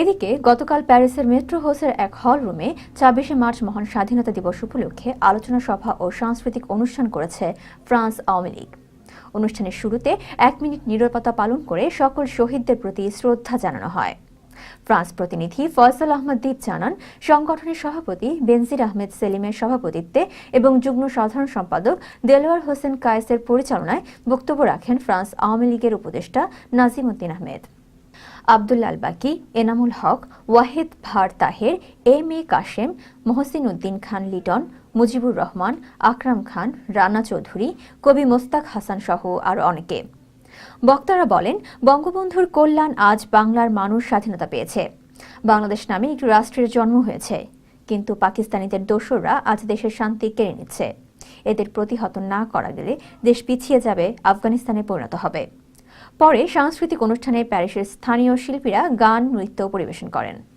এদিকে গতকাল প্যারিসের মেট্রো হোসের এক হল রুমে ছাব্বিশে মার্চ মহান স্বাধীনতা দিবস উপলক্ষে আলোচনা সভা ও সাংস্কৃতিক অনুষ্ঠান করেছে ফ্রান্স আওয়ামী লীগ। অনুষ্ঠানের শুরুতে এক মিনিট নীরবতা পালন করে সকল শহীদদের প্রতি শ্রদ্ধা জানানো হয়। ফ্রান্স প্রতিনিধি ফয়সাল আহমদ দ্বীপ জানান, সংগঠনের সভাপতি বেনজির আহমেদ সেলিমের সভাপতিত্বে এবং যুগ্ম সাধারণ সম্পাদক দেলোয়ার হোসেন কায়েসের পরিচালনায় বক্তব্য রাখেন ফ্রান্স আওয়ামী লীগের উপদেষ্টা নাজিম উদ্দিন আবদুল্লাল বাকি এনামুল হক, ওয়াহিদ ভার তাহের, এম এ কাশেম মহসিন উদ্দিন খান লিটন, মুজিবুর রহমান, আকরাম খান, রানা চৌধুরী, কবি মোস্তাক হাসান সহ আরও অনেকে। বক্তারা বলেন, বঙ্গবন্ধুর কল্যাণ আজ বাংলার মানুষ স্বাধীনতা পেয়েছে। বাংলাদেশ নামে একটি রাষ্ট্রের জন্ম হয়েছে, কিন্তু পাকিস্তানিদের দোসররা আজ দেশের শান্তি কেড়ে নিচ্ছে। এদের প্রতিহত না করা গেলে দেশ পিছিয়ে যাবে, আফগানিস্তানে পরিণত হবে। পরে সাংস্কৃতিক অনুষ্ঠানে প্যারিসের স্থানীয় শিল্পীরা গান নৃত্য পরিবেশন করেন।